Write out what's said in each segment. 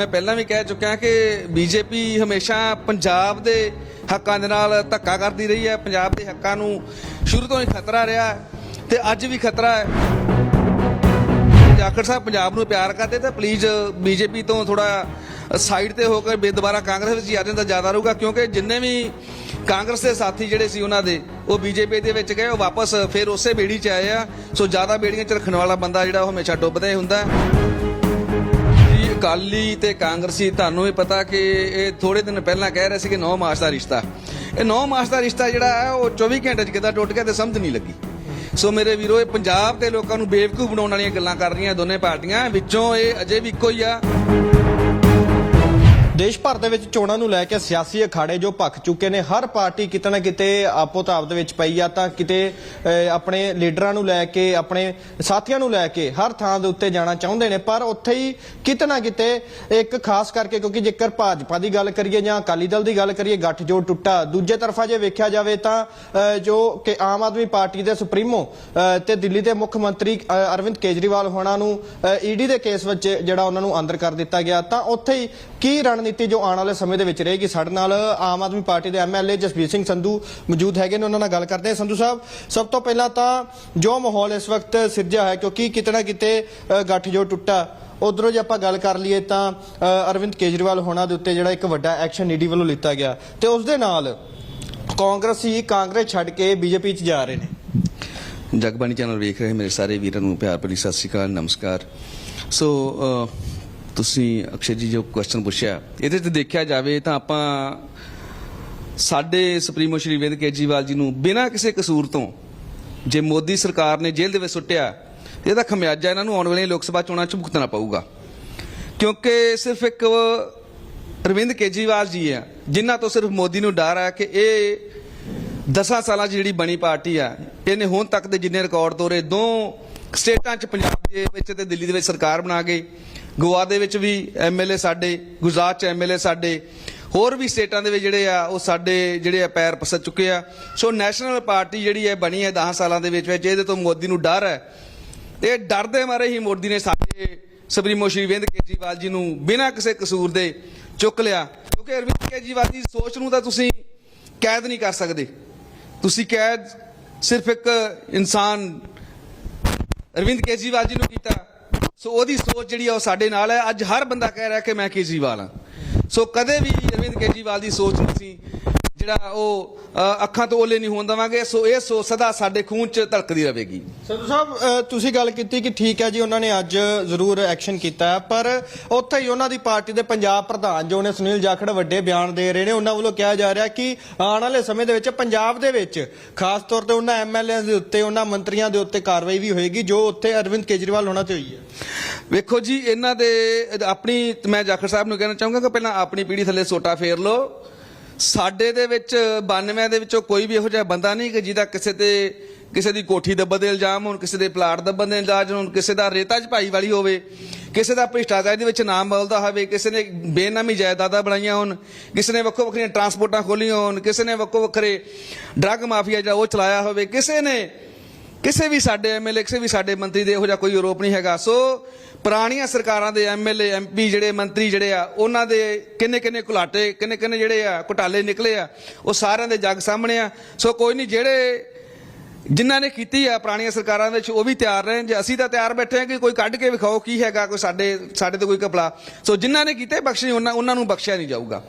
ਮੈਂ ਪਹਿਲਾਂ ਵੀ ਕਹਿ ਚੁੱਕਿਆ ਕਿ ਬੀਜੇਪੀ ਹਮੇਸ਼ਾ ਪੰਜਾਬ ਦੇ ਹੱਕਾਂ ਦੇ ਨਾਲ ਧੱਕਾ ਕਰਦੀ ਰਹੀ ਹੈ, ਪੰਜਾਬ ਦੇ ਹੱਕਾਂ ਨੂੰ ਸ਼ੁਰੂ ਤੋਂ ਹੀ ਖਤਰਾ ਰਿਹਾ ਹੈ ਤੇ ਅੱਜ ਵੀ ਖਤਰਾ ਹੈ। ਜਾਖੜ ਸਾਹਿਬ ਪੰਜਾਬ ਨੂੰ ਪਿਆਰ ਕਰਦੇ ਤਾਂ ਪਲੀਜ਼ ਬੀਜੇਪੀ ਤੋਂ ਥੋੜਾ ਸਾਈਡ ਤੇ ਹੋ ਕੇ ਬੇ ਦੁਬਾਰਾ ਕਾਂਗਰਸ ਵਿੱਚ ਹੀ ਆ ਜਾਂਦਾ ਜ਼ਿਆਦਾ ਰਹੂਗਾ, ਕਿਉਂਕਿ ਜਿੰਨੇ ਵੀ ਕਾਂਗਰਸ ਦੇ ਸਾਥੀ ਜਿਹੜੇ ਸੀ ਉਹਨਾਂ ਦੇ, ਉਹ ਬੀਜੇਪੀ ਦੇ ਵਿੱਚ ਗਏ, ਉਹ ਵਾਪਸ ਫਿਰ ਉਸੇ ਬੇੜੀ 'ਚ ਆਏ ਆ। ਸੋ ਜ਼ਿਆਦਾ ਬੇੜੀਆਂ 'ਚ ਰੱਖਣ ਵਾਲਾ ਬੰਦਾ ਜਿਹੜਾ ਉਹ ਹਮੇਸ਼ਾ ਡੁੱਬਦਾ ਹੀ ਹੁੰਦਾ ਹੈ। ਅਕਾਲੀ ਤੇ ਕਾਂਗਰਸੀ, ਤੁਹਾਨੂੰ ਵੀ ਪਤਾ ਕਿ ਇਹ ਥੋੜੇ ਦਿਨ ਪਹਿਲਾਂ ਕਹਿ ਰਹੇ ਸੀ ਕਿ 9 ਮਾਰਚ ਦਾ ਰਿਸ਼ਤਾ। ਇਹ 9 ਮਾਰਚ ਦਾ ਰਿਸ਼ਤਾ ਜਿਹੜਾ ਹੈ, ਉਹ 24 ਘੰਟੇ ਚ ਕਿੱਦਾਂ ਟੁੱਟ ਗਿਆ ਤੇ ਸਮਝ ਨਹੀਂ ਲੱਗੀ। ਸੋ ਮੇਰੇ ਵੀਰੋ, ਇਹ ਪੰਜਾਬ ਦੇ ਲੋਕਾਂ ਨੂੰ ਬੇਵਕੂਫ ਬਣਾਉਣ ਵਾਲੀਆਂ ਗੱਲਾਂ ਕਰ ਰਹੀਆਂ ਦੋਨੇ ਪਾਰਟੀਆਂ। ਵਿੱਚੋਂ ਇਹ ਅਜੇ ਵੀ ਇੱਕੋ ਹੀ ਆ। ਦੇਸ਼ ਭਰ ਦੇ ਵਿੱਚ ਚੋਣਾਂ ਨੂੰ ਲੈ ਕੇ ਸਿਆਸੀ ਅਖਾੜੇ ਜੋ ਭਖ ਚੁੱਕੇ ਨੇ, ਹਰ ਪਾਰਟੀ ਕਿਤੇ ਨਾ ਕਿਤੇ ਆਪੋ ਤਾਪ ਦੇ ਵਿੱਚ ਪਈ ਆ ਤਾਂ ਕਿਤੇ ਆਪਣੇ ਲੀਡਰਾਂ ਨੂੰ ਲੈ ਕੇ, ਆਪਣੇ ਸਾਥੀਆਂ ਨੂੰ ਲੈ ਕੇ ਹਰ ਥਾਂ ਦੇ ਉੱਤੇ ਜਾਣਾ ਚਾਹੁੰਦੇ ਨੇ। ਪਰ ਉੱਥੇ ਹੀ ਕਿਤੇ ਨਾ ਕਿਤੇ ਇੱਕ ਖਾਸ ਕਰਕੇ ਕਿਉਂਕਿ ਜੇਕਰ ਭਾਜਪਾ ਦੀ ਗੱਲ ਕਰੀਏ ਜਾਂ ਅਕਾਲੀ ਦਲ ਦੀ ਗੱਲ ਕਰੀਏ, ਗੱਠਜੋੜ ਟੁੱਟਾ। ਦੂਜੇ ਤਰਫਾ ਜੇ ਵੇਖਿਆ ਜਾਵੇ ਤਾਂ ਜੋ ਕਿ ਆਮ ਆਦਮੀ ਪਾਰਟੀ ਦੇ ਸੁਪਰੀਮੋ ਤੇ ਦਿੱਲੀ ਦੇ ਮੁੱਖ ਮੰਤਰੀ ਅਰਵਿੰਦ ਕੇਜਰੀਵਾਲ ਹੋਣਾ ਨੂੰ ਈਡੀ ਦੇ ਕੇਸ ਵਿੱਚ ਜਿਹੜਾ ਉਹਨਾਂ ਨੂੰ ਅੰਦਰ ਕਰ ਦਿੱਤਾ ਗਿਆ, ਤਾਂ ਉੱਥੇ ਹੀ ਕੀ ਰਣ ਰਣਨੀਤੀ ਜੋ ਆਉਣ ਵਾਲੇ ਸਮੇਂ ਦੇ ਵਿੱਚ ਰਹੇਗੀ। ਸਾਡੇ ਨਾਲ ਆਮ ਆਦਮੀ ਪਾਰਟੀ ਦੇ ਐਮਐਲਏ ਜਸਬੀਰ ਸਿੰਘ ਸੰਧੂ ਮੌਜੂਦ ਹੈਗੇ ਨੇ, ਉਹਨਾਂ ਨਾਲ ਗੱਲ ਕਰਦੇ ਹਾਂ। ਸੰਧੂ ਸਾਹਿਬ, ਸਭ ਤੋਂ ਪਹਿਲਾਂ ਤਾਂ ਜੋ ਮਾਹੌਲ ਇਸ ਵਕਤ ਸਿਰਜਿਆ ਹੈ, ਕਿਉਂਕਿ ਕਿਤੇ ਕਿਤੇ ਗੱਠਜੋੜ ਟੁੱਟਾ, ਉਧਰੋਂ ਜੇ ਆਪਾਂ ਗੱਲ ਕਰ ਲਈਏ ਤਾਂ ਅਰਵਿੰਦ ਕੇਜਰੀਵਾਲ ਹੋਣਾ ਦੇ ਉੱਤੇ ਜਿਹੜਾ ਇੱਕ ਵੱਡਾ ਐਕਸ਼ਨ ਈਡੀ ਵੱਲੋਂ ਲਿੱਤਾ ਗਿਆ। ਤੇ ਉਸ ਦੇ ਨਾਲ ਕਾਂਗਰਸੀ ਕਾਂਗਰਸ ਛੱਡ ਕੇ ਬੀਜੇਪੀ 'ਚ ਜਾ ਰਹੇ ਨੇ। ਜਗਬਾਣੀ ਚੈਨਲ ਵੇਖ ਰਹੇ ਮੇਰੇ ਸਾਰੇ ਵੀਰਾਂ ਨੂੰ ਪਿਆਰ ਭਰੀ ਸਤਿ ਸ਼੍ਰੀ ਅਕਾਲ, ਨਮਸਕਾਰ। ਸੋ ਤੁਸੀਂ ਅਕਸ਼ੇ ਜੀ ਜੋ ਕੁਐਸਚਨ ਪੁੱਛਿਆ, ਇਹਦੇ ਤੇ ਦੇਖਿਆ ਜਾਵੇ ਤਾਂ ਆਪਾਂ ਸਾਡੇ ਸੁਪਰੀਮੋ ਸ਼੍ਰੀ ਅਰਵਿੰਦ ਕੇਜਰੀਵਾਲ ਜੀ ਨੂੰ ਬਿਨਾਂ ਕਿਸੇ ਕਸੂਰ ਤੋਂ ਜੇ ਮੋਦੀ ਸਰਕਾਰ ਨੇ ਜੇਲ੍ਹ ਦੇ ਵਿੱਚ ਸੁੱਟਿਆ, ਇਹਦਾ ਖਮਿਆਜਾ ਇਹਨਾਂ ਨੂੰ ਆਉਣ ਵਾਲੀਆਂ ਲੋਕ ਸਭਾ ਚੋਣਾਂ 'ਚ ਭੁਗਤਣਾ ਪਊਗਾ। ਕਿਉਂਕਿ ਸਿਰਫ ਇੱਕ ਅਰਵਿੰਦ ਕੇਜਰੀਵਾਲ ਜੀ ਆ, ਜਿਨ੍ਹਾਂ ਤੋਂ ਸਿਰਫ ਮੋਦੀ ਨੂੰ ਡਰ ਹੈ ਕਿ ਇਹ 10 ਸਾਲਾਂ 'ਚ ਜਿਹੜੀ ਬਣੀ ਪਾਰਟੀ ਆ, ਇਹਨੇ ਹੁਣ ਤੱਕ ਦੇ ਜਿੰਨੇ ਰਿਕਾਰਡ ਤੋਰੇ ਦੋ ਸਟੇਟਾਂ 'ਚ ਪੰਜਾਬ ਦੇ ਵਿੱਚ ਤੇ ਦਿੱਲੀ ਦੇ ਵਿੱਚ ਸਰਕਾਰ ਬਣਾ ਗਈ। ਗੋਆ ਦੇ ਵਿੱਚ ਵੀ ਐਮਐਲਏ ਸਾਡੇ, ਗੁਜਰਾਤ 'ਚ ਐਮਐਲਏ ਸਾਡੇ, ਹੋਰ ਵੀ ਸਟੇਟਾਂ ਦੇ ਵਿੱਚ ਜਿਹੜੇ ਆ, ਉਹ ਸਾਡੇ ਜਿਹੜੇ ਆ ਪੈਰ ਪਸਰ ਚੁੱਕੇ ਆ। ਸੋ ਨੈਸ਼ਨਲ ਪਾਰਟੀ ਜਿਹੜੀ ਹੈ ਬਣੀ ਹੈ 10 ਸਾਲਾਂ ਦੇ ਵਿੱਚ ਵਿੱਚ, ਇਹਦੇ ਤੋਂ ਮੋਦੀ ਨੂੰ ਡਰ ਹੈ। ਤੇ ਡਰ ਦੇ ਮਾਰੇ ਹੀ ਮੋਦੀ ਨੇ ਸਾਡੇ ਸੁਪਰੀਮੋ ਸ਼੍ਰੀ ਅਰਵਿੰਦ ਕੇਜਰੀਵਾਲ ਜੀ ਨੂੰ ਬਿਨਾਂ ਕਿਸੇ ਕਸੂਰ ਦੇ ਚੁੱਕ ਲਿਆ। ਕਿਉਂਕਿ ਅਰਵਿੰਦ ਕੇਜਰੀਵਾਲ ਦੀ ਸੋਚ ਨੂੰ ਤਾਂ ਤੁਸੀਂ ਕੈਦ ਨਹੀਂ ਕਰ ਸਕਦੇ। ਤੁਸੀਂ ਕੈਦ ਸਿਰਫ ਇੱਕ ਇਨਸਾਨ ਅਰਵਿੰਦ ਕੇਜਰੀਵਾਲ ਜੀ ਨੂੰ ਕੀਤਾ। ਸੋ ਉਹਦੀ ਸੋਚ ਜਿਹੜੀ ਆ ਉਹ ਸਾਡੇ ਨਾਲ ਹੈ। ਅੱਜ ਹਰ ਬੰਦਾ ਕਹਿ ਰਿਹਾ ਕਿ ਮੈਂ ਕੇਜਰੀਵਾਲ ਹਾਂ। ਸੋ ਕਦੇ ਵੀ ਅਰਵਿੰਦ ਕੇਜਰੀਵਾਲ ਦੀ ਸੋਚ ਨੂੰ ਅਸੀਂ ਜਿਹੜਾ ਉਹ ਅੱਖਾਂ ਤੋਂ ਓਲੇ ਨਹੀਂ ਹੋਣ ਦੇਵਾਂਗੇ ਸੋ ਇਹ ਸੋਚ ਸਦਾ ਸਾਡੇ ਖੂਨ 'ਚ ਧੜਕਦੀ ਰਹੇਗੀ। ਸੰਧੂ ਸਾਹਿਬ ਤੁਸੀਂ ਗੱਲ ਕੀਤੀ ਕਿ ਠੀਕ ਹੈ ਜੀ ਉਹਨਾਂ ਨੇ ਅੱਜ ਜ਼ਰੂਰ ਐਕਸ਼ਨ ਕੀਤਾ ਪਰ ਉੱਥੇ ਹੀ ਉਹਨਾਂ ਦੀ ਪਾਰਟੀ ਦੇ ਪੰਜਾਬ ਪ੍ਰਧਾਨ ਜੋ ਨੇ ਸੁਨੀਲ ਜਾਖੜ ਵੱਡੇ ਬਿਆਨ ਦੇ ਰਹੇ ਨੇ ਉਹਨਾਂ ਵੱਲੋਂ ਕਿਹਾ ਜਾ ਰਿਹਾ ਕਿ ਆਉਣ ਵਾਲੇ ਸਮੇਂ ਦੇ ਵਿੱਚ ਪੰਜਾਬ ਦੇ ਵਿੱਚ ਖਾਸ ਤੌਰ ਤੇ ਉਹਨਾਂ ਐਮਐਲਏ ਦੇ ਉੱਤੇ ਉਹਨਾਂ ਮੰਤਰੀਆਂ ਦੇ ਉੱਤੇ ਕਾਰਵਾਈ ਵੀ ਹੋਏਗੀ ਜੋ ਉੱਥੇ ਅਰਵਿੰਦ ਕੇਜਰੀਵਾਲ ਹੋਣਾ ਤੇ ਹੋਈ ਹੈ ਵੇਖੋ ਜੀ ਇਹਨਾਂ ਦੇ ਆਪਣੀ ਮੈਂ ਜਾਖੜ ਸਾਹਿਬ ਨੂੰ ਕਹਿਣਾ ਚਾਹੂੰਗਾ ਕਿ ਪਹਿਲਾਂ ਆਪਣੀ ਪੀੜੀ ਥੱਲੇ ਸੋਟਾ ਫੇਰ ਲਓ ਸਾਡੇ ਦੇ ਵਿੱਚ 92 ਦੇ ਵਿੱਚੋਂ ਕੋਈ ਵੀ ਇਹੋ ਜਿਹਾ ਬੰਦਾ ਨਹੀਂ ਕਿ ਜਿਹਦਾ ਕਿਸੇ ਤੇ, ਕਿਸੇ ਦੀ ਕੋਠੀ ਦੱਬਣ ਦੇ ਇਲਜ਼ਾਮ ਹੋਣ, ਕਿਸੇ ਦੇ ਪਲਾਟ ਦੱਬਣ ਦੇ ਇਲਜ਼ਾਮ ਹੋਣ, ਕਿਸੇ ਦਾ ਰੇਤਾ 'ਚ ਭਾਈ ਵਾਲੀ ਹੋਵੇ, ਕਿਸੇ ਦਾ ਭ੍ਰਿਸ਼ਟਾਚਾਰ ਦੇ ਵਿੱਚ ਨਾਮ ਬਦਲਦਾ ਹੋਵੇ, ਕਿਸੇ ਨੇ ਬੇਨਾਮੀ ਜਾਇਦਾਦਾਂ ਬਣਾਈਆਂ ਹੋਣ, ਕਿਸੇ ਨੇ ਵੱਖੋ ਵੱਖਰੀਆਂ ਟਰਾਂਸਪੋਰਟਾਂ ਖੋਲੀਆਂ ਹੋਣ, ਕਿਸੇ ਨੇ ਵੱਖੋ ਵੱਖਰੇ ਡਰੱਗ ਮਾਫੀਆ ਜਿਹੜਾ ਉਹ ਚਲਾਇਆ ਹੋਵੇ, ਕਿਸੇ ਨੇ, ਕਿਸੇ ਵੀ ਸਾਡੇ ਐਮਐਲਏ ਕਿਸੇ ਵੀ ਸਾਡੇ ਮੰਤਰੀ ਦੇ ਇਹੋ ਜਿਹਾ ਕੋਈ ਆਰੋਪ ਨਹੀਂ ਹੈਗਾ। ਸੋ ਪੁਰਾਣੀਆਂ ਸਰਕਾਰਾਂ ਦੇ ਐਮਐਲਏ ਐਮਪੀ ਜਿਹੜੇ ਮੰਤਰੀ ਜਿਹੜੇ ਆ, ਉਹਨਾਂ ਦੇ ਕਿੰਨੇ ਕਿੰਨੇ ਘੁਲਾਟੇ, ਕਿੰਨੇ ਕਿੰਨੇ ਜਿਹੜੇ ਆ, ਘੁਟਾਲੇ ਨਿਕਲੇ ਆ, ਉਹ ਸਾਰਿਆਂ ਦੇ ਜੱਗ ਸਾਹਮਣੇ ਆ। ਸੋ ਕੋਈ ਨਹੀਂ, ਜਿਹੜੇ ਜਿਨ੍ਹਾਂ ਨੇ ਕੀਤੀ ਆ ਪੁਰਾਣੀਆਂ ਸਰਕਾਰਾਂ ਵਿੱਚ, ਉਹ ਵੀ ਤਿਆਰ ਰਹੇ ਜੇ ਅਸੀਂ ਤਾਂ ਤਿਆਰ ਬੈਠੇ ਹਾਂ ਕਿ ਕੋਈ ਕੱਢ ਕੇ ਵਿਖਾਓ ਕੀ ਹੈਗਾ, ਕੋਈ ਸਾਡੇ ਸਾਡੇ ਤੇ ਕੋਈ ਕਪਲਾ ਸੋ ਜਿਨ੍ਹਾਂ ਨੇ ਕੀਤੇ ਬਖਸ਼ੇ, ਉਹਨਾਂ ਉਹਨਾਂ ਨੂੰ ਬਖਸ਼ਿਆ ਨਹੀਂ ਜਾਊਗਾ।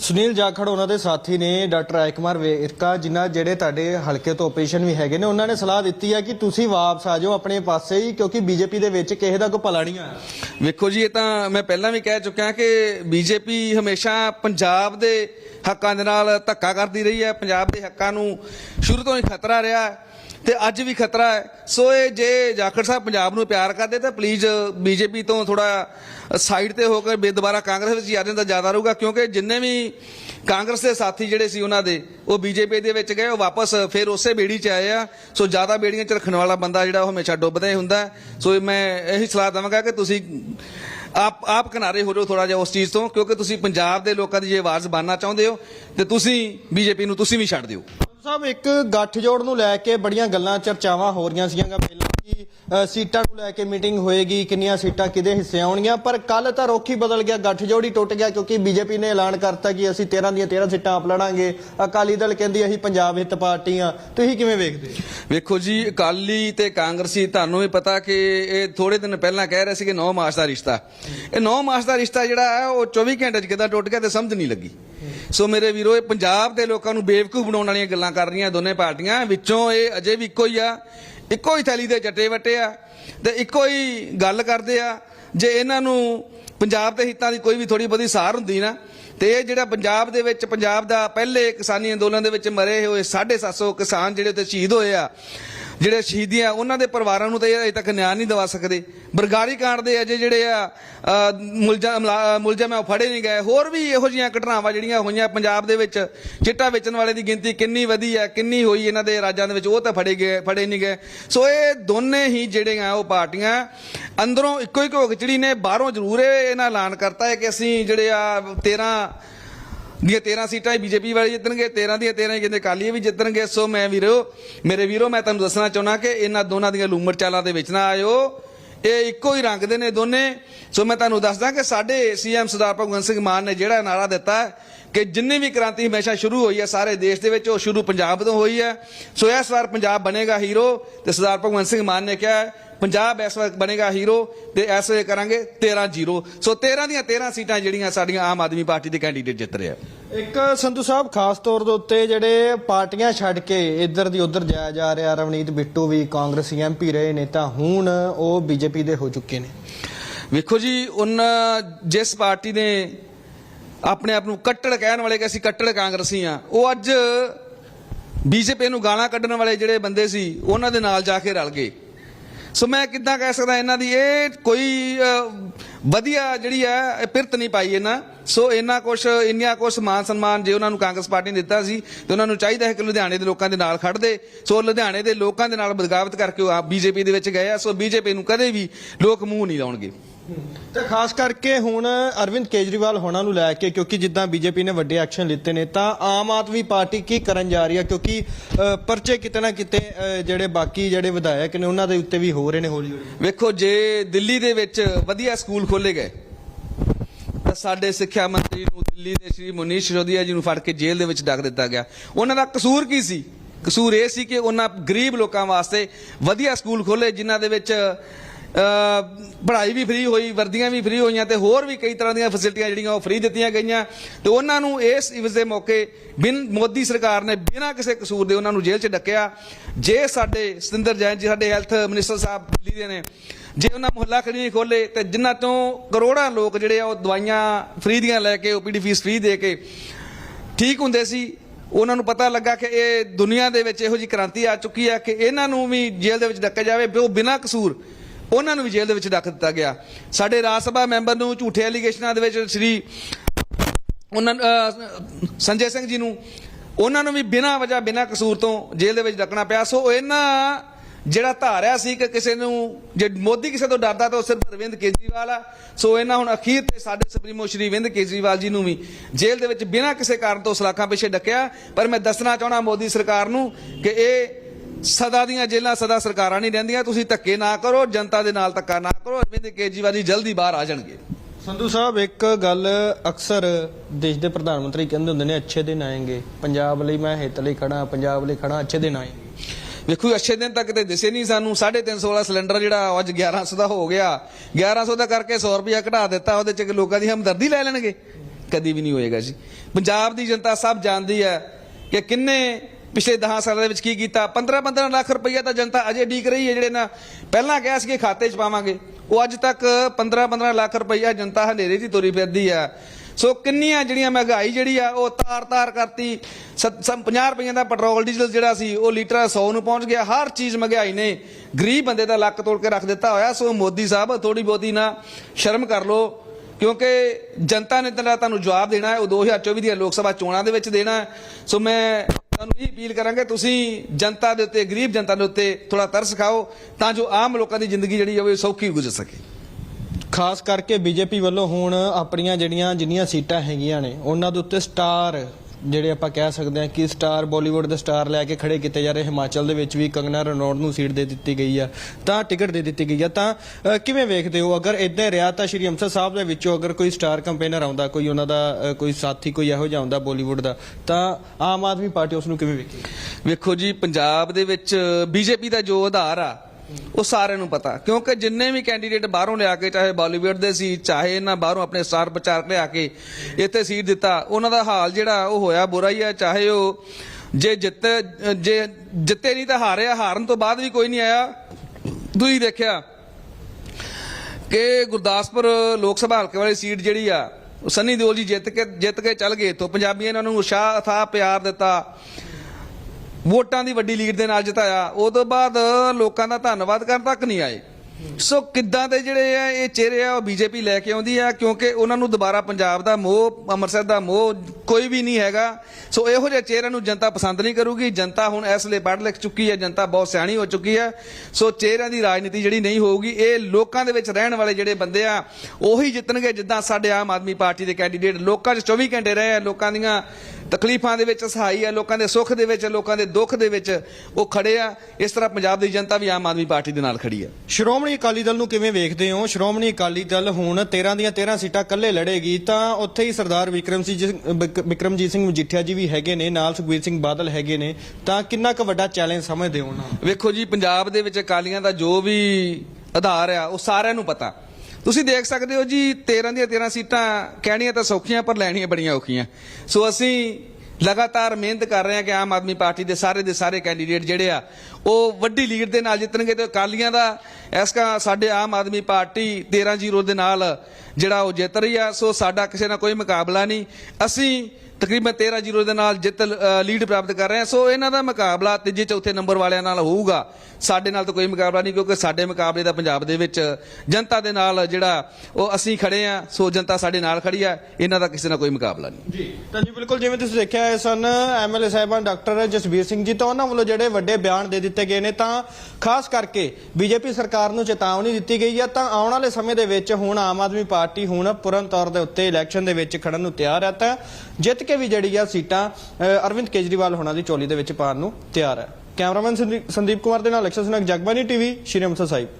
ਸੁਨੀਲ ਜਾਖੜ, ਉਹਨਾਂ ਦੇ ਸਾਥੀ ਨੇ ਡਾਕਟਰ ਰਾਜ ਕੁਮਾਰ ਵੇਰਕਾ, ਜਿਨ੍ਹਾਂ ਜਿਹੜੇ ਤੁਹਾਡੇ ਹਲਕੇ ਤੋਂ ਆਪਰੇਸ਼ਨ ਵੀ ਹੈਗੇ ਨੇ, ਉਹਨਾਂ ਨੇ ਸਲਾਹ ਦਿੱਤੀ ਹੈ ਕਿ ਤੁਸੀਂ ਵਾਪਸ ਆ ਜਾਓ ਆਪਣੇ ਪਾਸੇ ਹੀ, ਕਿਉਂਕਿ ਬੀਜੇਪੀ ਦੇ ਵਿੱਚ ਕਿਸੇ ਦਾ ਕੋਈ ਭਲਾ ਨਹੀਂ ਆ ਵੇਖੋ ਜੀ, ਇਹ ਤਾਂ ਮੈਂ ਪਹਿਲਾਂ ਵੀ ਕਹਿ ਚੁੱਕਿਆ ਕਿ ਬੀਜੇਪੀ ਹਮੇਸ਼ਾ ਪੰਜਾਬ ਦੇ ਹੱਕਾਂ ਦੇ ਨਾਲ ਧੱਕਾ ਕਰਦੀ ਰਹੀ ਹੈ, ਪੰਜਾਬ ਦੇ ਹੱਕਾਂ ਨੂੰ ਸ਼ੁਰੂ ਤੋਂ ਹੀ ਖਤਰਾ ਰਿਹਾ ਹੈ। ਤੇ ਅੱਜ ਵੀ ਖਤਰਾ ਹੈ। ਸੋ ਇਹ ਜੇ ਜਾਖੜ ਸਾਹਿਬ ਪੰਜਾਬ ਨੂੰ ਪਿਆਰ ਕਰਦੇ, ਤਾਂ ਪਲੀਜ਼ ਬੀਜੇਪੀ ਤੋਂ ਥੋੜਾ ਸਾਈਡ ਤੇ ਹੋ ਕੇ ਬੇ ਦੁਬਾਰਾ ਕਾਂਗਰਸ ਵਿੱਚ ਹੀ ਆ ਜਾਂਦਾ ਜ਼ਿਆਦਾ ਰਹੂਗਾ, ਕਿਉਂਕਿ ਜਿੰਨੇ ਵੀ ਕਾਂਗਰਸ ਦੇ ਸਾਥੀ ਜਿਹੜੇ ਸੀ ਉਹਨਾਂ ਦੇ, ਉਹ ਬੀਜੇਪੀ ਦੇ ਵਿੱਚ ਗਏ, ਉਹ ਵਾਪਸ ਫਿਰ ਉਸੇ ਬੇੜੀ 'ਚ ਆਏ ਆ। ਸੋ ਜ਼ਿਆਦਾ ਬੇੜੀਆਂ 'ਚ ਰੱਖਣ ਵਾਲਾ ਬੰਦਾ ਜਿਹੜਾ, ਉਹ ਹਮੇਸ਼ਾ ਡੁੱਬਦਾ ਹੀ ਹੁੰਦਾ। ਹੈ। ਸੋ ਮੈਂ ਇਹੀ ਸਲਾਹ ਦਵਾਂਗਾ ਕਿ ਤੁਸੀਂ ਆਪ ਆਪ ਕਿਨਾਰੇ ਹੋ ਜਾਓ ਥੋੜਾ ਜਿਹਾ ਉਸ ਚੀਜ਼ ਤੋਂ, ਕਿਉਂਕਿ ਤੁਸੀਂ ਪੰਜਾਬ ਦੇ ਲੋਕਾਂ ਦੀ ਜੇ ਆਵਾਜ਼ ਬਣਨਾ ਚਾਹੁੰਦੇ ਹੋ, ਤੇ ਤੁਸੀਂ ਬੀਜੇਪੀ ਨੂੰ ਤੁਸੀਂ ਵੀ ਛੱਡ ਦਿਓ। ਸਾਹਿਬ ਇੱਕ ਗੱਠਜੋੜ ਨੂੰ ਲੈ ਕੇ ਬੜੀਆਂ ਗੱਲਾਂ ਚਰਚਾਵਾਂ ਹੋ ਰਹੀਆਂ ਸੀਗੀਆਂ। ਪਹਿਲਾਂ ਕਿ ਸੀਟਾਂ ਨੂੰ ਲੈ ਕੇ ਮੀਟਿੰਗ ਹੋਏਗੀ, ਕਿੰਨੀਆਂ ਸੀਟਾਂ ਕਿਹਦੇ ਹਿੱਸੇ ਆਉਣਗੀਆਂ, ਪਰ ਕੱਲ ਤਾਂ ਰੁੱਖ ਬਦਲ ਗਿਆ, ਗੱਠਜੋੜ ਟੁੱਟ ਗਿਆ, ਕਿਉਂਕਿ ਬੀਜੇਪੀ ਨੇ ਐਲਾਨ ਕਰਤਾ ਕਿ ਅਸੀਂ 13 ਦੀਆਂ 13 ਸੀਟਾਂ ਆਪ ਲੜਾਂਗੇ। ਅਕਾਲੀ ਦਲ ਕਹਿੰਦੀ ਅਸੀਂ ਪੰਜਾਬ ਹਿੱਤ ਪਾਰਟੀ ਆ ਤੁਸੀਂ ਕਿਵੇਂ ਵੇਖਦੇ ਵੇਖੋ ਜੀ, ਅਕਾਲੀ ਤੇ ਕਾਂਗਰਸੀ, ਤੁਹਾਨੂੰ ਵੀ ਪਤਾ ਕਿ ਇਹ ਥੋੜੇ ਦਿਨ ਪਹਿਲਾਂ ਕਹਿ ਰਹੇ ਸੀ ਕਿ 9 ਮਾਰਚ ਦਾ ਰਿਸ਼ਤਾ। ਇਹ 9 ਮਾਰਚ ਦਾ ਰਿਸ਼ਤਾ ਜਿਹੜਾ ਹੈ, ਉਹ 24 ਘੰਟੇ ਚ ਕਿੱਦਾਂ ਟੁੱਟ ਗਿਆ ਤੇ ਸਮਝ ਨਹੀਂ ਲੱਗੀ। ਸੋ ਮੇਰੇ ਵੀਰੋ, ਇਹ ਪੰਜਾਬ ਦੇ ਲੋਕਾਂ ਨੂੰ ਬੇਵਕੂਫ ਬਣਾਉਣ ਵਾਲੀਆਂ ਗੱਲਾਂ ਕਰ ਰਹੀਆਂ ਦੋਨੇ ਪਾਰਟੀਆਂ। ਵਿੱਚੋਂ ਇਹ ਅਜੇ ਵੀ ਇੱਕੋ ਹੀ ਆ। ਇੱਕੋ ਹੀ ਥੈਲੀ ਦੇ ਜੱਟੇ ਵਟੇ ਆ ਤੇ ਇੱਕੋ ਹੀ ਗੱਲ ਕਰਦੇ ਆ। ਜੇ ਇਹਨਾਂ ਨੂੰ ਪੰਜਾਬ ਦੇ ਹਿੱਤਾਂ ਦੀ ਕੋਈ ਵੀ ਥੋੜੀ ਬਹੁਤੀ ਸਾਰ ਹੁੰਦੀ ਨਾ, ਤੇ ਇਹ ਜਿਹੜਾ ਪੰਜਾਬ ਦੇ ਵਿੱਚ, ਪੰਜਾਬ ਦਾ ਪਹਿਲੇ ਕਿਸਾਨੀ ਅੰਦੋਲਨ ਦੇ ਵਿੱਚ ਮਰੇ ਹੋਏ 750 ਕਿਸਾਨ ਜਿਹੜੇ ਉੱਤੇ ਸ਼ਹੀਦ ਹੋਏ ਆ ਜਿਹੜੇ ਸ਼ਹੀਦੀਆਂ ਉਹਨਾਂ ਦੇ ਪਰਿਵਾਰਾਂ ਨੂੰ ਤਾਂ ਇਹ ਅਜੇ ਤੱਕ ਨਿਆਂ ਨਹੀਂ ਦਵਾ ਸਕਦੇ। ਬਰਗਾਰੀ ਕਾਂਡ ਦੇ ਅਜੇ ਜਿਹੜੇ ਆ ਮੁਲਜ਼ਮ ਮੁਲਜ਼ਮ ਆ, ਉਹ ਫੜੇ ਨਹੀਂ ਗਏ। ਹੋਰ ਵੀ ਇਹੋ ਜਿਹੀਆਂ ਘਟਨਾਵਾਂ ਜਿਹੜੀਆਂ ਹੋਈਆਂ ਪੰਜਾਬ ਦੇ ਵਿੱਚ, ਚਿੱਟਾ ਵੇਚਣ ਵਾਲੇ ਦੀ ਗਿਣਤੀ ਕਿੰਨੀ ਵਧੀ ਹੈ ਕਿੰਨੀ ਹੋਈ ਇਹਨਾਂ ਦੇ ਰਾਜਾਂ ਦੇ ਵਿੱਚ, ਉਹ ਤਾਂ ਫੜੇ ਗਏ, ਫੜੇ ਨਹੀਂ ਗਏ। ਸੋ ਇਹ ਦੋਨੇ ਹੀ ਜਿਹੜੇ ਆ, ਉਹ ਪਾਰਟੀਆਂ ਅੰਦਰੋਂ ਇੱਕੋ ਹੀ ਘੋਕ ਨੇ, ਬਾਹਰੋਂ ਜ਼ਰੂਰ ਇਹਨਾਂ ਐਲਾਨ ਕਰਤਾ ਹੈ ਕਿ ਅਸੀਂ ਜਿਹੜੇ ਆ 13 ਦੀਆਂ 13 ਸੀਟਾਂ ਹੀ ਬੀਜੇਪੀ ਵਾਲੇ ਜਿੱਤਣਗੇ 13 ਦੀਆਂ 13 ਹੀ ਕਹਿੰਦੇ ਕਾਲੀ ਵੀ ਜਿੱਤਣਗੇ। ਸੋ ਮੈਂ ਵੀਰੋ, ਮੇਰੇ ਵੀਰੋ, ਮੈਂ ਤੁਹਾਨੂੰ ਦੱਸਣਾ ਚਾਹੁੰਦਾ ਕਿ ਇਹਨਾਂ ਦੋਨਾਂ ਦੀਆਂ ਲੂਮਰ ਚਾਲਾਂ ਦੇ ਵਿੱਚ ਨਾ ਆਇਓ। ਇਹ ਇੱਕੋ ਹੀ ਰੰਗ ਦੇ ਨੇ ਦੋਨੇ। ਸੋ ਮੈਂ ਤੁਹਾਨੂੰ ਦੱਸਦਾ ਕਿ ਸਾਡੇ ਸੀਐਮ ਸਰਦਾਰ ਭਗਵੰਤ ਸਿੰਘ ਮਾਨ ਨੇ ਜਿਹੜਾ ਨਾਰਾ ਦਿੱਤਾ ਕਿ ਜਿੰਨੀ ਵੀ ਕ੍ਰਾਂਤੀ ਹਮੇਸ਼ਾ ਸ਼ੁਰੂ ਹੋਈ ਹੈ ਸਾਰੇ ਦੇਸ਼ ਦੇ ਵਿੱਚ, ਉਹ ਸ਼ੁਰੂ ਪੰਜਾਬ ਤੋਂ ਹੋਈ ਹੈ। ਸੋ ਇਸ ਵਾਰ ਪੰਜਾਬ ਬਣੇਗਾ ਹੀਰੋ ਤੇ ਸਰਦਾਰ ਭਗਵੰਤ ਸਿੰਘ ਮਾਨ ਨੇ ਕਿਹਾ ਪੰਜਾਬ ਇਸ ਵਾਰ ਬਣੇਗਾ ਹੀਰੋ ਤੇ ਇਸ ਵੇਲੇ ਕਰਾਂਗੇ 13 ਜ਼ੀਰੋ। ਸੋ 13 ਦੀਆਂ 13 ਸੀਟਾਂ ਜਿਹੜੀਆਂ ਸਾਡੀਆਂ ਆਮ ਆਦਮੀ ਪਾਰਟੀ ਦੇ ਕੈਂਡੀਡੇਟ ਜਿੱਤ ਰਹੇ। ਇੱਕ ਸੰਧੂ ਸਾਹਿਬ ਖਾਸ ਤੌਰ ਦੇ ਉੱਤੇ ਜਿਹੜੇ ਪਾਰਟੀਆਂ ਛੱਡ ਕੇ ਇੱਧਰ ਦੀ ਉੱਧਰ ਜਾਇਆ ਜਾ ਰਿਹਾ ਰਵਨੀਤ ਬਿੱਟੂ ਵੀ ਕਾਂਗਰਸੀ ਐਮਪੀ ਰਹੇ ਨੇ ਤਾਂ ਹੁਣ ਉਹ ਬੀਜੇਪੀ ਦੇ ਹੋ ਚੁੱਕੇ ਨੇ। ਵੇਖੋ ਜੀ ਉਹਨਾਂ ਜਿਸ ਪਾਰਟੀ ਨੇ ਆਪਣੇ ਆਪ ਨੂੰ ਕੱਟੜ ਕਹਿਣ ਵਾਲੇ ਕਿ ਅਸੀਂ ਕੱਟੜ ਕਾਂਗਰਸੀ ਆ ਉਹ ਅੱਜ ਬੀਜੇਪੀ ਨੂੰ ਗਾਲਾਂ ਕੱਢਣ ਵਾਲੇ ਜਿਹੜੇ ਬੰਦੇ ਸੀ ਉਹਨਾਂ ਦੇ ਨਾਲ ਜਾ ਕੇ ਰਲ ਗਏ। ਸੋ ਮੈਂ ਕਿੱਦਾਂ ਕਹਿ ਸਕਦਾ ਇਹਨਾਂ ਦੀ? ਇਹ ਕੋਈ ਵਧੀਆ ਜਿਹੜੀ ਹੈ ਪਿਰਤ ਨਹੀਂ ਪਾਈ ਇਹਨਾਂ। ਸੋ ਇੰਨਾ ਕੁਛ, ਇੰਨੀਆਂ ਕੁਛ ਮਾਨ ਸਨਮਾਨ ਜੇ ਉਹਨਾਂ ਨੂੰ ਕਾਂਗਰਸ ਪਾਰਟੀ ਨੇ ਦਿੱਤਾ ਸੀ, ਤੇ ਉਹਨਾਂ ਨੂੰ ਚਾਹੀਦਾ ਹੈ ਕਿ ਲੁਧਿਆਣੇ ਦੇ ਲੋਕਾਂ ਦੇ ਨਾਲ ਖੜਦੇ ਸੋ ਲੁਧਿਆਣੇ ਦੇ ਲੋਕਾਂ ਦੇ ਨਾਲ ਬਦਗਾਵਤ ਕਰਕੇ ਉਹ ਆਪ ਬੀਜੇਪੀ ਦੇ ਵਿੱਚ ਗਏ ਆ। ਸੋ ਬੀਜੇਪੀ ਨੂੰ ਕਦੇ ਵੀ ਲੋਕ ਮੂੰਹ ਨਹੀਂ ਲਾਉਣਗੇ। ਤੇ ਖਾਸ ਕਰਕੇ ਹੁਣ ਅਰਵਿੰਦ ਕੇਜਰੀਵਾਲ ਹੋਣਾ ਨੂੰ ਲੈ ਕੇ, ਕਿਉਂਕਿ ਜਿੱਦਾਂ ਬੀਜੇਪੀ ਨੇ ਵੱਡੇ ਐਕਸ਼ਨ ਲਿੱਤੇ ਨੇ, ਤਾਂ ਆਮ ਆਦਮੀ ਪਾਰਟੀ ਕੀ ਕਰਨ ਜਾ ਰਹੀ ਹੈ ਕਿਉਂਕਿ ਪਰਚੇ ਕਿਤੇ ਨਾ ਕਿਤੇ ਜਿਹੜੇ ਬਾਕੀ ਜਿਹੜੇ ਵਿਧਾਇਕ ਨੇ, ਉਹਨਾਂ ਦੇ ਉੱਤੇ ਵੀ ਹੋ ਰਹੇ ਨੇ ਹੌਲੀ ਹੌਲੀ। ਵੇਖੋ, ਜੇ ਦਿੱਲੀ ਦੇ ਵਿੱਚ ਵਧੀਆ ਸਕੂਲ ਖੋਲੇ ਗਏ, ਤਾਂ ਸਾਡੇ ਸਿੱਖਿਆ ਮੰਤਰੀ ਨੂੰ ਦਿੱਲੀ ਦੇ ਸ਼੍ਰੀ ਮੁਨੀਸ਼ ਸਰੋਦੀਆ ਜੀ ਨੂੰ ਫੜ ਕੇ ਜੇਲ੍ਹ ਦੇ ਵਿੱਚ ਡੱਕ ਦਿੱਤਾ ਗਿਆ। ਉਹਨਾਂ ਦਾ ਕਸੂਰ ਕੀ ਸੀ? ਕਸੂਰ ਇਹ ਸੀ ਕਿ ਉਹਨਾਂ ਗਰੀਬ ਲੋਕਾਂ ਵਾਸਤੇ ਵਧੀਆ ਸਕੂਲ ਖੋਲੇ ਜਿਨ੍ਹਾਂ ਦੇ ਵਿੱਚ ਪੜ੍ਹਾਈ ਵੀ ਫ੍ਰੀ ਹੋਈ, ਵਰਦੀਆਂ ਵੀ ਫ੍ਰੀ ਹੋਈਆਂ ਤੇ ਹੋਰ ਵੀ ਕਈ ਤਰ੍ਹਾਂ ਦੀਆਂ ਫੈਸਿਲਿਟੀਆਂ ਜਿਹੜੀਆਂ ਉਹ ਫ੍ਰੀ ਦਿੱਤੀਆਂ ਗਈਆਂ। ਤੇ ਉਹਨਾਂ ਨੂੰ ਇਸ ਇਵਜ਼ ਦੇ ਮੌਕੇ ਬਿਨ ਮੋਦੀ ਸਰਕਾਰ ਨੇ ਬਿਨਾਂ ਕਿਸੇ ਕਸੂਰ ਦੇ ਉਹਨਾਂ ਨੂੰ ਜੇਲ੍ਹ 'ਚ ਡੱਕਿਆ। ਜੇ ਸਾਡੇ ਸਤਿੰਦਰ ਜੈਨ ਜੀ, ਸਾਡੇ ਹੈਲਥ ਮਿਨਿਸਟਰ ਸਾਹਿਬ ਦਿੱਲੀ ਦੇ ਨੇ, ਜੇ ਉਹਨਾਂ ਮੁਹੱਲਾ ਕਲੀਨਿਕ ਖੋਲੇ ਤੇ ਜਿਨ੍ਹਾਂ ਤੋਂ ਕਰੋੜਾਂ ਲੋਕ ਜਿਹੜੇ ਆ ਉਹ ਦਵਾਈਆਂ ਫ੍ਰੀ ਦੀਆਂ ਲੈ ਕੇ ਓਪੀਡੀ ਫੀਸ ਫ੍ਰੀ ਦੇ ਕੇ ਠੀਕ ਹੁੰਦੇ ਸੀ, ਉਹਨਾਂ ਨੂੰ ਪਤਾ ਲੱਗਾ ਕਿ ਇਹ ਦੁਨੀਆ ਦੇ ਵਿੱਚ ਇਹੋ ਜੀ ਕ੍ਰਾਂਤੀ ਆ ਚੁੱਕੀ ਆ ਕਿ ਇਹਨਾਂ ਨੂੰ ਵੀ ਜੇਲ੍ਹ ਦੇ ਵਿੱਚ ਡੱਕਿਆ ਜਾਵੇ, ਵੀ ਉਹ ਬਿਨਾਂ ਕਸੂਰ ਉਹਨਾਂ ਨੂੰ ਵੀ ਜੇਲ੍ਹ ਦੇ ਵਿੱਚ ਰੱਖ ਦਿੱਤਾ ਗਿਆ। ਸਾਡੇ ਰਾਜ ਸਭਾ ਮੈਂਬਰ ਨੂੰ ਝੂਠੇ ਐਲੀਗੇਸ਼ਨਾਂ ਦੇ ਵਿੱਚ ਸ਼੍ਰੀ ਉਹਨਾਂ ਸੰਜੇ ਸਿੰਘ ਜੀ ਨੂੰ ਉਹਨਾਂ ਨੂੰ ਵੀ ਬਿਨਾਂ ਵਜ੍ਹਾ, ਬਿਨਾਂ ਕਸੂਰ ਤੋਂ ਜੇਲ੍ਹ ਦੇ ਵਿੱਚ ਡੱਕਣਾ ਪਿਆ। ਸੋ ਇਹਨਾਂ ਜਿਹੜਾ ਧਾਰਿਆ ਸੀ ਕਿ ਕਿਸੇ ਨੂੰ, ਜੇ ਮੋਦੀ ਕਿਸੇ ਤੋਂ ਡਰਦਾ ਤਾਂ ਉਹ ਸਿਰਫ ਅਰਵਿੰਦ ਕੇਜਰੀਵਾਲ ਆ। ਸੋ ਇਹਨਾਂ ਹੁਣ ਅਖੀਰ ਤੇ ਸਾਡੇ ਸੁਪਰੀਮੋ ਸ਼੍ਰੀ ਅਰਵਿੰਦ ਕੇਜਰੀਵਾਲ ਜੀ ਨੂੰ ਵੀ ਜੇਲ੍ਹ ਦੇ ਵਿੱਚ ਬਿਨਾਂ ਕਿਸੇ ਕਾਰਨ ਤੋਂ ਸਲਾਖਾਂ ਪਿੱਛੇ ਡੱਕਿਆ। ਪਰ ਮੈਂ ਦੱਸਣਾ ਚਾਹਣਾ ਮੋਦੀ ਸਰਕਾਰ ਨੂੰ ਕਿ ਇਹ ਸਦਾ ਦੀਆਂ ਜੇਲ੍ਹਾਂ ਸਦਾ ਸਰਕਾਰਾਂ ਨਹੀਂ ਰਹਿੰਦੀਆਂ। ਤੁਸੀਂ ਧੱਕੇ ਨਾ ਕਰੋ ਜਨਤਾ ਦੇ ਨਾਲ ਧੱਕਾ ਨਾ ਕਰੋ ਅਰਵਿੰਦ ਕੇਜਰੀਵਾਲ ਜੀ ਜਲਦੀ ਬਾਹਰ ਆ ਜਾਣਗੇ। ਸੰਧੂ ਸਾਹਿਬ ਇੱਕ ਗੱਲ ਅਕਸਰ ਦੇਸ਼ ਦੇ ਪ੍ਰਧਾਨ ਮੰਤਰੀ ਕਹਿੰਦੇ ਹੁੰਦੇ ਨੇ ਅੱਛੇ ਦਿਨ ਆਏਗੇ। ਪੰਜਾਬ ਲਈ ਮੈਂ ਹਿੱਤ ਲਈ ਖੜਾ ਪੰਜਾਬ ਲਈ ਖੜਾ ਅੱਛੇ ਦਿਨ ਆਏਗੇ। ਵੇਖੋ ਅੱਛੇ ਦਿਨ ਤੱਕ ਤੇ ਦਿਸੇ ਨਹੀਂ ਸਾਨੂੰ। 350 ਵਾਲਾ ਸਿਲੰਡਰ ਜਿਹੜਾ ਅੱਜ 1100 ਦਾ ਹੋ ਗਿਆ। 1100 ਦਾ ਕਰਕੇ 100 ਰੁਪਇਆ ਘਟਾ ਦਿੱਤਾ ਉਹਦੇ ਚ ਲੋਕਾਂ ਦੀ ਹਮਦਰਦੀ ਲੈ ਲੈਣਗੇ। ਕਦੀ ਵੀ ਨਹੀਂ ਹੋਏਗਾ ਜੀ। ਪੰਜਾਬ ਦੀ ਜਨਤਾ ਸਭ ਜਾਣਦੀ ਹੈ ਕਿ ਕਿੰਨੇ ਪਿਛਲੇ 10 ਸਾਲਾਂ ਦੇ ਵਿੱਚ ਕੀ ਕੀਤਾ? 15 15 ਲੱਖ ਰੁਪਈਆ ਤਾਂ ਜਨਤਾ ਅਜੇ ਡੀਕ ਰਹੀ ਹੈ ਜਿਹੜੇ ਨਾ ਪਹਿਲਾਂ ਕਿਹਾ ਸੀ ਕਿ ਖਾਤੇ 'ਚ ਪਾਵਾਂਗੇ। ਉਹ ਅੱਜ ਤੱਕ 15 15 ਲੱਖ ਰੁਪਈਆ ਜਨਤਾ ਹਨੇਰੇ 'ਚ ਹੀ ਤੁਰੀ ਫਿਰਦੀ ਆ। ਸੋ ਕਿੰਨੀਆਂ ਜਿਹੜੀਆਂ ਮਹਿੰਗਾਈ ਜਿਹੜੀ ਆ, ਉਹ ਤਾਰ-ਤਾਰ ਕਰਤੀ। 50 ਰੁਪਈਆਂ ਦਾ ਪੈਟਰੋਲ, ਡੀਜ਼ਲ ਜਿਹੜਾ ਸੀ, ਉਹ ਲੀਟਰ 100 ਨੂੰ ਪਹੁੰਚ ਗਿਆ। ਹਰ ਚੀਜ਼ ਮਹਿੰਗਾਈ ਨੇ ਗਰੀਬ ਬੰਦੇ ਦਾ ਲੱਕ ਤੋੜ ਕੇ ਰੱਖ ਦਿੱਤਾ ਹੋਇਆ। ਸੋ ਮੋਦੀ ਸਾਹਿਬ ਥੋੜੀ ਬਹੁਤੀ ਨਾ ਸ਼ਰਮ ਕਰ ਲਓ, ਕਿਉਂਕਿ ਜਨਤਾ ਨੇ ਤਾਂ ਤੁਹਾਨੂੰ ਜਵਾਬ ਦੇਣਾ ਹੈ। ਉਹ 2024 ਦੀਆਂ ਲੋਕ ਸਭਾ ਚੋਣਾਂ ਦੇ ਵਿੱਚ ਦੇਣਾ ਸੋ ਮੈਂ ਤੁਹਾਨੂੰ ਇਹ ਅਪੀਲ ਕਰਾਂਗੇ, ਤੁਸੀਂ ਜਨਤਾ ਦੇ ਉੱਤੇ, ਗਰੀਬ ਜਨਤਾ ਦੇ ਉੱਤੇ ਥੋੜਾ ਤਰਸ ਖਾਓ, ਤਾਂ ਜੋ ਆਮ ਲੋਕਾਂ ਦੀ ਜ਼ਿੰਦਗੀ ਜਿਹੜੀ ਹੋਵੇ ਸੌਖੀ ਗੁਜ਼ਰ ਸਕੇ। ਖਾਸ ਕਰਕੇ ਬੀਜੇਪੀ ਵੱਲੋਂ ਹੁਣ ਆਪਣੀਆਂ ਜਿਹੜੀਆਂ ਜਿੰਨੀਆਂ ਸੀਟਾਂ ਹੈਗੀਆਂ ਨੇ, ਉਹਨਾਂ ਦੇ ਉੱਤੇ ਸਟਾਰ ਜਿਹੜੇ ਆਪਾਂ ਕਹਿ ਸਕਦੇ ਹਾਂ ਕਿ ਸਟਾਰ ਬਾਲੀਵੁੱਡ ਦੇ ਸਟਾਰ ਲੈ ਕੇ ਖੜੇ ਕੀਤੇ ਜਾ ਰਹੇ ਹਿਮਾਚਲ ਦੇ ਵਿੱਚ ਵੀ ਕੰਗਨਾ ਰਣੌਤ ਨੂੰ ਸੀਟ ਦੇ ਦਿੱਤੀ ਗਈ ਆ ਤਾਂ ਟਿਕਟ ਦੇ ਦਿੱਤੀ ਗਈ ਆ। ਤਾਂ ਅ, ਕਿਵੇਂ ਵੇਖਦੇ ਹੋ? ਅਗਰ ਇਦਾਂ ਰਿਹਾ ਤਾਂ ਸ਼੍ਰੀ ਅੰਮ੍ਰਿਤਸਰ ਸਾਹਿਬ ਦੇ ਵਿੱਚੋਂ ਅਗਰ ਕੋਈ ਸਟਾਰ ਕੰਪੇਨਰ ਆਉਂਦਾ ਕੋਈ ਉਹਨਾਂ ਦਾ ਅ, ਕੋਈ ਸਾਥੀ ਕੋਈ ਇਹੋ ਜਿਹਾ ਆਉਂਦਾ ਬਾਲੀਵੁੱਡ ਦਾ ਤਾਂ ਆਮ ਆਦਮੀ ਪਾਰਟੀ ਉਸ ਨੂੰ ਕਿਵੇਂ ਵੇਖੇਗੀ? ਵੇਖੋ ਜੀ ਪੰਜਾਬ ਦੇ ਵਿੱਚ ਬੀਜੇਪੀ ਦਾ ਜੋ ਆਧਾਰ ਆ ਉਹ ਸਾਰਿਆਂ ਨੂੰ ਪਤਾ। ਕਿਉਂਕਿ ਜਿੰਨੇ ਵੀ ਕੈਂਡੀਡੇਟ ਬਾਹਰੋਂ ਲਿਆ ਕੇ, ਚਾਹੇ ਬਾਲੀਵੁੱਡ ਦੇ ਸੀ, ਚਾਹੇ ਇਹਨਾਂ ਬਾਹਰੋਂ ਆਪਣੇ ਸਟਾਰ ਪ੍ਰਚਾਰਕ ਲਿਆ ਕੇ ਇੱਥੇ ਸੀਟ ਦਿੱਤਾ, ਉਹਨਾਂ ਦਾ ਹਾਲ ਜਿਹੜਾ ਉਹ ਹੋਇਆ ਬੁਰਾ ਹੀ ਆ ਚਾਹੇ ਉਹ ਜੇ ਜਿੱਤੇ ਜੇ ਜਿੱਤੇ ਨਹੀਂ ਤਾਂ ਹਾਰਿਆ, ਹਾਰਨ ਤੋਂ ਬਾਅਦ ਵੀ ਕੋਈ ਨਹੀਂ ਆਇਆ। ਤੁਸੀਂ ਦੇਖਿਆ ਕਿ ਗੁਰਦਾਸਪੁਰ ਲੋਕ ਸਭਾ ਹਲਕੇ ਵਾਲੀ ਸੀਟ ਜਿਹੜੀ ਆ ਸੰਨੀ ਦਿਓਲ ਜੀ ਜਿੱਤ ਕੇ ਜਿੱਤ ਕੇ ਚੱਲ ਗਏ ਤੋਂ ਪੰਜਾਬੀਆਂ ਨੇ ਉਹਨਾਂ ਨੂੰ ਉਤਸ਼ਾਹ ਅਥਾਹ ਪਿਆਰ ਦਿੱਤਾ। ਵੋਟਾਂ ਦੀ ਵੱਡੀ ਲੀਡ ਦੇ ਨਾਲ ਜਿਤਾਇਆ। ਉਹ ਤੋਂ ਬਾਅਦ ਲੋਕਾਂ ਦਾ ਧੰਨਵਾਦ ਕਰਨ ਤੱਕ ਨਹੀਂ ਆਏ। ਸੋ ਕਿੱਦਾਂ ਦੇ ਜਿਹੜੇ ਆ ਇਹ ਚਿਹਰੇ ਆ, ਉਹ ਬੀਜੇਪੀ ਲੈ ਕੇ ਆਉਂਦੀ ਆ, ਕਿਉਂਕਿ ਉਹਨਾਂ ਨੂੰ ਦੁਬਾਰਾ ਪੰਜਾਬ ਦਾ ਮੋਹ, ਅੰਮ੍ਰਿਤਸਰ ਦਾ ਮੋਹ ਕੋਈ ਵੀ ਨਹੀਂ ਹੈਗਾ। ਸੋ ਇਹੋ ਜਿਹੇ ਚਿਹਰਿਆਂ ਨੂੰ ਜਨਤਾ ਪਸੰਦ ਨਹੀਂ ਕਰੂਗੀ। ਜਨਤਾ ਹੁਣ ਇਸ ਲਈ ਪੜ੍ਹ ਲਿਖ ਚੁੱਕੀ ਹੈ, ਜਨਤਾ ਬਹੁਤ ਸਿਆਣੀ ਹੋ ਚੁੱਕੀ ਹੈ। ਸੋ ਚਿਹਰਿਆਂ ਦੀ ਰਾਜਨੀਤੀ ਜਿਹੜੀ ਨਹੀਂ ਹੋਊਗੀ, ਇਹ ਲੋਕਾਂ ਦੇ ਵਿੱਚ ਰਹਿਣ ਵਾਲੇ ਜਿਹੜੇ ਬੰਦੇ ਆ, ਉਹੀ ਜਿੱਤਣਗੇ ਜਿੱਦਾਂ ਸਾਡੇ ਆਮ ਆਦਮੀ ਪਾਰਟੀ ਦੇ ਕੈਂਡੀਡੇਟ ਲੋਕਾਂ 'ਚ 24 ਘੰਟੇ ਰਹੇ ਆ, ਲੋਕਾਂ ਦੀਆਂ ਤਕਲੀਫਾਂ ਦੇ ਵਿੱਚ ਸਹਾਈ ਆ ਲੋਕਾਂ ਦੇ ਸੁੱਖ ਦੇ ਵਿੱਚ ਲੋਕਾਂ ਦੇ ਦੁੱਖ ਦੇ ਵਿੱਚ ਉਹ ਖੜੇ ਆ। ਇਸ ਤਰ੍ਹਾਂ ਪੰਜਾਬ ਦੀ ਜਨਤਾ ਵੀ ਆਮ ਆਦਮੀ ਪਾਰਟੀ ਦੇ ਨਾਲ ਖੜੀ ਆ। ਸ਼੍ਰੋਮਣੀ ਅਕਾਲੀ ਦਲ ਨੂੰ ਕਿਵੇਂ ਵੇਖਦੇ ਹੋ? ਸ਼੍ਰੋਮਣੀ ਅਕਾਲੀ ਦਲ ਹੁਣ 13 ਦੀਆਂ 13 ਸੀਟਾਂ ਇਕੱਲੇ ਲੜੇਗੀ ਤਾਂ ਉੱਥੇ ਹੀ ਸਰਦਾਰ ਵਿਕਰਮ ਸਿੰਘ ਵਿਕਰਮਜੀਤ ਸਿੰਘ ਮਜੀਠੀਆ ਜੀ ਵੀ ਹੈਗੇ ਨੇ ਨਾਲ ਸੁਖਬੀਰ ਸਿੰਘ ਬਾਦਲ ਹੈਗੇ ਨੇ। ਤਾਂ ਕਿੰਨਾ ਕੁ ਵੱਡਾ ਚੈਲੰਜ ਸਮਝਦੇ ਹੋ ਉਹਨਾਂ ਨੂੰ? ਵੇਖੋ ਜੀ ਪੰਜਾਬ ਦੇ ਵਿੱਚ ਅਕਾਲੀਆਂ ਦਾ ਜੋ ਵੀ ਆਧਾਰ ਆ ਉਹ ਸਾਰਿਆਂ ਨੂੰ ਪਤਾ। ਤੁਸੀਂ ਦੇਖ ਸਕਦੇ ਹੋ ਜੀ 13 ਦੀਆਂ 13 ਸੀਟਾਂ ਕਹਿਣੀਆਂ ਤਾਂ ਸੌਖੀਆਂ, ਪਰ ਲੈਣੀਆਂ ਬੜੀਆਂ ਔਖੀਆਂ। ਸੋ ਅਸੀਂ ਲਗਾਤਾਰ ਮਿਹਨਤ ਕਰ ਰਹੇ ਹਾਂ ਕਿ ਆਮ ਆਦਮੀ ਪਾਰਟੀ ਦੇ ਸਾਰੇ ਦੇ ਸਾਰੇ ਕੈਂਡੀਡੇਟ ਜਿਹੜੇ ਆ, ਉਹ ਵੱਡੀ ਲੀਡ ਦੇ ਨਾਲ ਜਿੱਤਣਗੇ ਤੇ ਅਕਾਲੀਆਂ ਦਾ ਇਸ ਕਾ ਸਾਡੇ ਆਮ ਆਦਮੀ ਪਾਰਟੀ 13-0 ਦੇ ਨਾਲ ਜਿਹੜਾ ਉਹ ਜਿੱਤ ਰਹੀ ਆ। ਸੋ ਸਾਡਾ ਕਿਸੇ ਨਾਲ ਕੋਈ ਮੁਕਾਬਲਾ ਨਹੀਂ। ਅਸੀਂ ਤਕਰੀਬਨ 13-0 ਦੇ ਨਾਲ ਜਿੱਤ ਲੀਡ ਪ੍ਰਾਪਤ ਕਰ ਰਹੇ ਹਾਂ। ਸੋ ਇਹਨਾਂ ਦਾ ਮੁਕਾਬਲਾ ਤੀਜੇ, ਚੌਥੇ ਨੰਬਰ ਵਾਲਿਆਂ ਨਾਲ ਹੋਊਗਾ। ਸਾਡੇ ਨਾਲ ਤਾਂ ਕੋਈ ਮੁਕਾਬਲਾ ਨਹੀਂ, ਕਿਉਂਕਿ ਸਾਡੇ ਮੁਕਾਬਲੇ ਦਾ ਪੰਜਾਬ ਦੇ ਵਿੱਚ ਜਨਤਾ ਦੇ ਨਾਲ ਜਿਹੜਾ ਉਹ ਅਸੀਂ ਖੜੇ ਆ ਸੋ ਜਨਤਾ ਸਾਡੇ ਨਾਲ ਖੜੀ ਆ ਇਹਨਾਂ ਦਾ ਕਿਸੇ ਨਾਲ ਕੋਈ ਮੁਕਾਬਲਾ ਨਹੀਂ। ਜੀ, ਤਾਂ ਜੀ ਬਿਲਕੁਲ ਜਿਵੇਂ ਤੁਸੀਂ ਦੇਖਿਆ ਇਹ ਸਨ ਐਮਐਲਏ ਸਾਹਿਬਾਨ ਡਾਕਟਰ ਜਸਬੀਰ ਸਿੰਘ ਜੀ, ਤਾਂ ਉਹਨਾਂ ਵੱਲੋਂ ਜਿਹੜੇ ਵੱਡੇ ਬਿਆਨ ਦੇ ਦਿੱਤੇ ਗਏ ਨੇ, ਤਾਂ ਖਾਸ ਕਰਕੇ ਬੀਜੇਪੀ ਸਰਕਾਰ ਨੂੰ ਚੇਤਾਵਨੀ ਦਿੱਤੀ ਗਈ ਹੈ, ਤਾਂ ਆਉਣ ਵਾਲੇ ਸਮੇਂ ਦੇ ਵਿੱਚ ਹੁਣ ਆਮ ਆਦਮੀ ਪਾਰਟੀ ਹੁਣ ਪੂਰਨ ਤੌਰ ਦੇ ਉੱਤੇ ਇਲੈਕਸ਼ਨ ਦੇ ਵਿੱਚ ਖੜਨ ਨੂੰ ਤਿਆਰ ਹੈ, ਤਾਂ ਜਿੱਤ ਕੇ ਵੀ ਜਿਹੜੀ ਆ ਸੀਟਾਂ ਅ, ਅਰਵਿੰਦ ਕੇਜਰੀਵਾਲ ਹੋਣਾ ਦੀ ਚੋਲੀ ਦੇ ਵਿੱਚ ਪਾਉਣ ਨੂੰ ਤਿਆਰ ਹੈ। ਕੈਮਰਾਮੈਨ ਸੰਦੀਪ ਸੰਦੀਪ ਕੁਮਾਰ ਦੇ ਨਾਲ ਅਕਸ਼ਰ ਸੁਨਕ ਜਗਬਾਨੀ ਟੀਵੀ ਸ਼੍ਰੀ ਅੰਮ੍ਰਿਤਸਰ ਸਾਹਿਬ।